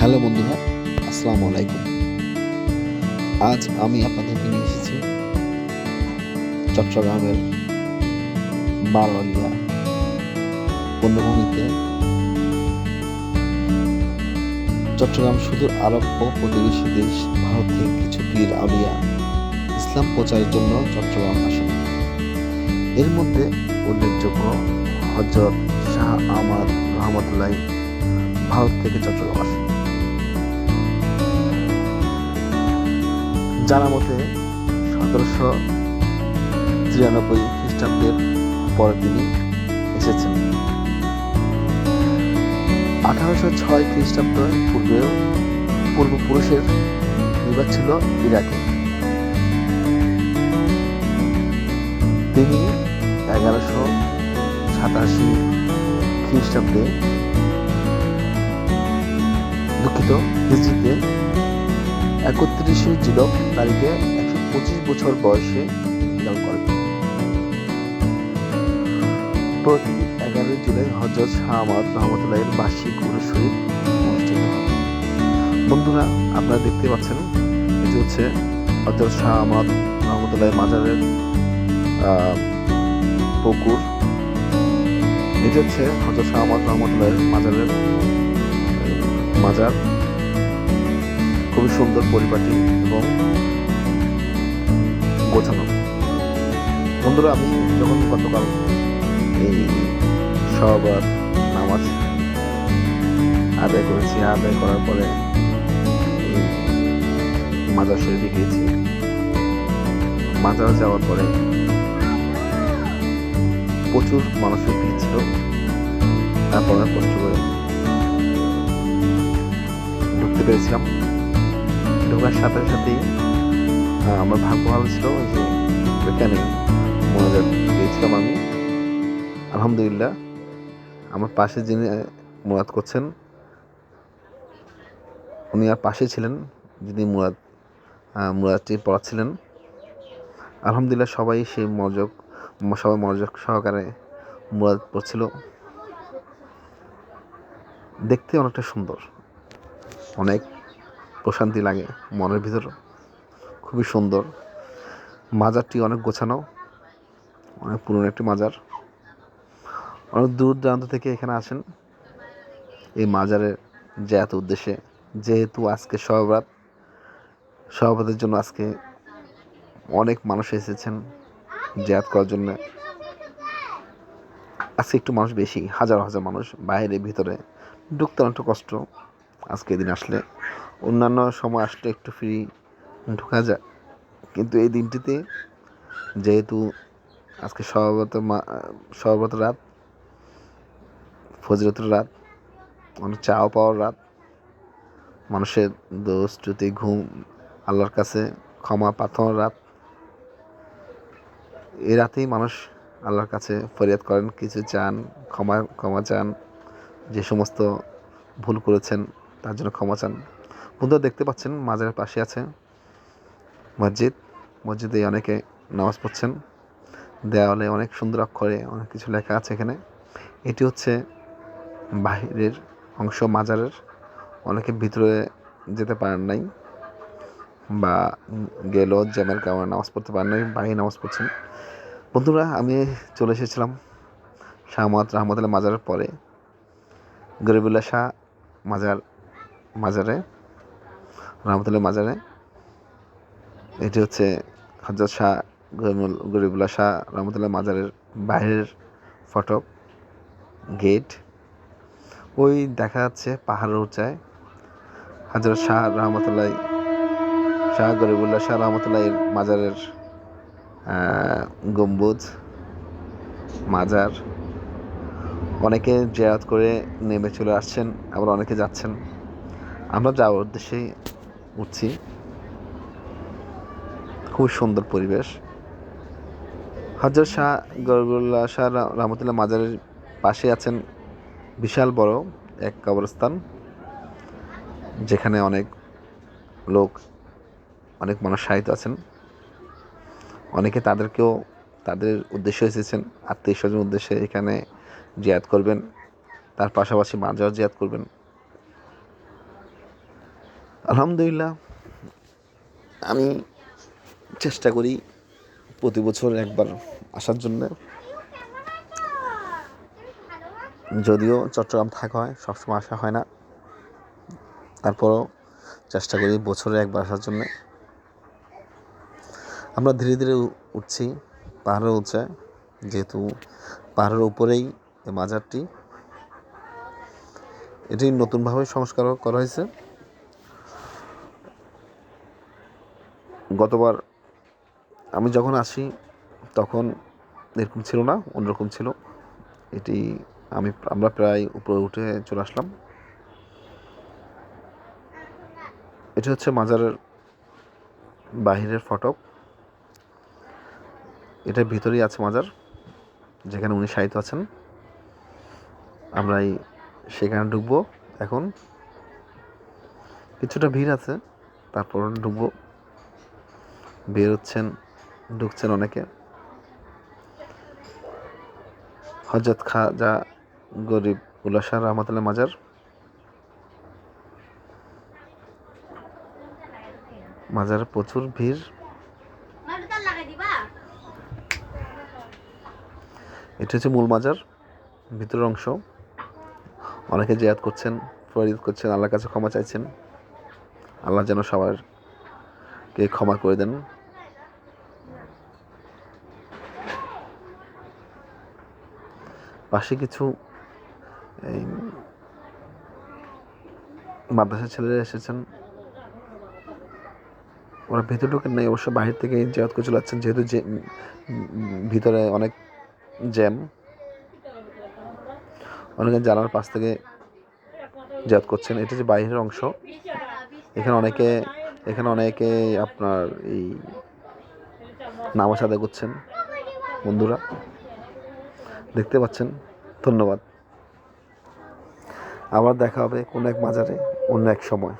Hello বন্ধুরা, আসসালামু আলাইকুম। আজ আমি আপনাদেরকে নিয়ে এসেছি চট্টগ্রামের বারোয়ালিয়া পণ্যভূমিতে চট্টগ্রাম সুদূর আরব ও প্রতিবেশী দেশ, ভারত কিছু পীর আউলিয়া ইসলাম প্রচারের জন্য চট্টগ্রাম আসেন এর মধ্যে উল্লেখযোগ্য হজরত শাহ আহমদ রহমতুল্লাহ ভারত থেকে চট্টগ্রাম আসেন জানা মতে সতেরোশো তিরানব্বই খ্রিস্টাব্দের পরে তিনি এসেছেন। আঠারোশো ছয় খ্রিস্টাব্দের পূর্বেও পূর্বপুরুষের বিবাদ ছিল ইরাকে। তিনি এগারোশো সাতাশি খ্রিস্টাব্দে দুঃখিত হিজড়িতে একত্রিশে জিলক তারিখে একশো পঁচিশ বছর বয়সে ইন্তেকাল করেন। প্রতি এগারোই জুলাই হজরত শাহ আহমদ রহমতুল্লাহের বার্ষিক অনুষ্ঠিত বন্ধুরা, আপনারা দেখতে পাচ্ছেন, এটি হচ্ছে হজরত শাহ আহমদ রহমতুল্লাহ মাজারের পুকুর। এটি হচ্ছে হজরত শাহ আহমদ রহমতুল্লাহের মাজারের মাজার। খুবই সুন্দর পরিপাটি এবং গোছানো। বন্ধুরা, আমি যখন গতকাল এই সবার নামাজ আদায় করেছি, আদায় করার পরে মাজার শরীফে গিয়েছি। মাজার যাওয়ার পরে প্রচুর মানুষের ভিড় ছিল। তারপর কষ্ট করে ঢুকতে পেরেছিলাম। ঢোকার সাথে সাথেই আমার ভাগ্য ভালো ছিল যে ওইখানে মনোযোগ দিয়েছিলাম আমি। আলহামদুলিল্লাহ, আমার পাশে যিনি মুরাদ করছেন, উনি আর পাশে ছিলেন যিনি মুরাদ মুরাদটি পড়াচ্ছিলেন। আলহামদুলিল্লাহ সবাই সেই মনোযোগ, সবাই মনোযোগ সহকারে মুরাদ পড়ছিল। দেখতে অনেকটা সুন্দর, অনেক প্রশান্তি লাগে, মনের ভিতর খুবই সুন্দর। মাজারটি অনেক গোছানো, অনেক পুরনো একটি মাজার। অনেক দূর দূরান্ত থেকে এখানে আসেন। এই মাজারের জায়াত উদ্দেশ্যে, যেহেতু আজকে সহবরাত সহবরাতের জন্য আজকে অনেক মানুষ এসেছেন জায়াত করার জন্য। আজকে একটু মানুষ বেশি, হাজার হাজার মানুষ বাইরে, ভিতরে, ঢুকতে অনেকটা কষ্ট। আজকে দিন আসলে অন্যান্য সময় আসলে একটু ফ্রি ঢোকা যায়। কিন্তু এই দিনটিতে যেহেতু আজকে সর্বত সর্বত রাত ফজরতের রাত অনেক চাও পাওয়ার রাত, মানুষের দোষ ত্রুটি ঘুম, আল্লাহর কাছে ক্ষমা, প্রার্থনার রাত এই রাতেই মানুষ আল্লাহর কাছে ফরিয়াদ করেন, কিছু চান, ক্ষমা ক্ষমা চান, যে সমস্ত ভুল করেছেন তার জন্য ক্ষমা চান। বন্ধুরা, দেখতে পাচ্ছেন মাজারের পাশে আছে মসজিদ। মসজিদে অনেকে নামাজ পড়ছেন। দেওয়ালে অনেক সুন্দর অক্ষরে অনেক কিছু লেখা আছে এখানে। এটি হচ্ছে বাহিরের অংশ, মাজারের। অনেকে ভিতরে যেতে পারেন নাই বা গেল জ্যামের কারণে নামাজ পড়তে পারেন নাই বাইরে নামাজ পড়ছেন। বন্ধুরা, আমি চলে এসেছিলাম শাহমদ রহমতুল্লাহ মাজারের পরে। গরিবুল্লাহ শাহ মাজার মাজারে, রহমতুল্লাহ মাজারে। এটি হচ্ছে হজরত শাহ গরিমুল- গরিবুল্লাহ শাহ রহমতুল্লাহ মাজারের বাইরের ফটক গেট। ওই দেখা যাচ্ছে পাহাড়ের উঁচায় হজরত শাহ রহমতুল্লাহ, শাহ গরিবুল্লাহ শাহ রহমতুল্লাহ মাজারের গম্বুজ, মাজার। অনেকে জেরাত করে নেমে চলে আসছেন, আবার অনেকে যাচ্ছেন। আমরা যাওয়ার উদ্দেশ্যে উঠছি। খুব সুন্দর পরিবেশ। হজরত শাহ গরবুল্লাহ শাহ রহমতুল্লাহ মাজারের পাশে আছেন বিশাল বড় এক কবরস্থান, যেখানে অনেক লোক, অনেক মানুষ সাহিত্য আছেন। অনেকে তাদেরকেও তাদের উদ্দেশ্যে এসেছেন, আত্মীয় স্বজন উদ্দেশ্যে এখানে জিয়াদ করবেন, তার পাশাপাশি মাজার জিয়াদ করবেন। আলহামদুলিল্লাহ, আমি চেষ্টা করি প্রতি বছর একবার আসার জন্য। যদিও চট্টগ্রাম থাকা হয়, সবসময় আসা হয় না। তারপরও চেষ্টা করি বছরে একবার আসার জন্য। আমরা ধীরে ধীরে উঠছি পাহাড়ে উঠছে যেহেতু পাহাড়ের উপরেই মাজারটি। এটি নতুনভাবে সংস্কার করা হয়েছে। গতবার আমি যখন আসি, তখন এরকম ছিল না, অন্যরকম ছিল। এটি আমি আমরা প্রায় উপরে উঠে চলে আসলাম। এটি হচ্ছে মাজারের বাহিরের ফটক। এটার ভিতরেই আছে মাজার, যেখানে উনি সাহিত্য আছেন। আমরা এই সেখানে ঢুকবো এখন। কিছুটা ভিড় আছে, তারপর ঢুকবো। বের হচ্ছেন, ঢুকছেন অনেকে। হজরত খাজা গরিব উল্লাসার রহমতুল্লাহ মাজার। মাজার প্রচুর ভিড়। এটা হচ্ছে মূল মাজার, ভিতরের অংশ। অনেকে জিয়াদ করছেন ফরিদ করছেন, আল্লাহর কাছে ক্ষমা চাইছেন। আল্লাহ যেন সবার কে ক্ষমা করে দেন। পাশে কিছু, এই মাদ্রাসার ছেলেরা এসেছেন। ওরা ভেতরে ঢোকেন নাই, অবশ্য বাহির থেকে জিয়াদ করে চলে যাচ্ছেন যেহেতু যে, ভিতরে অনেক জ্যাম। অনেকে জানার পাশ থেকে জাত করছেন। এটা যে বাইরের অংশ। এখানে অনেকে এখানে অনেকে আপনার এই নামাজ আদায় করছেন, বন্ধুরা। দেখতে পাচ্ছেন ধন্যবাদ। আবার দেখা হবে কোনো এক মাজারে অন্য এক সময়।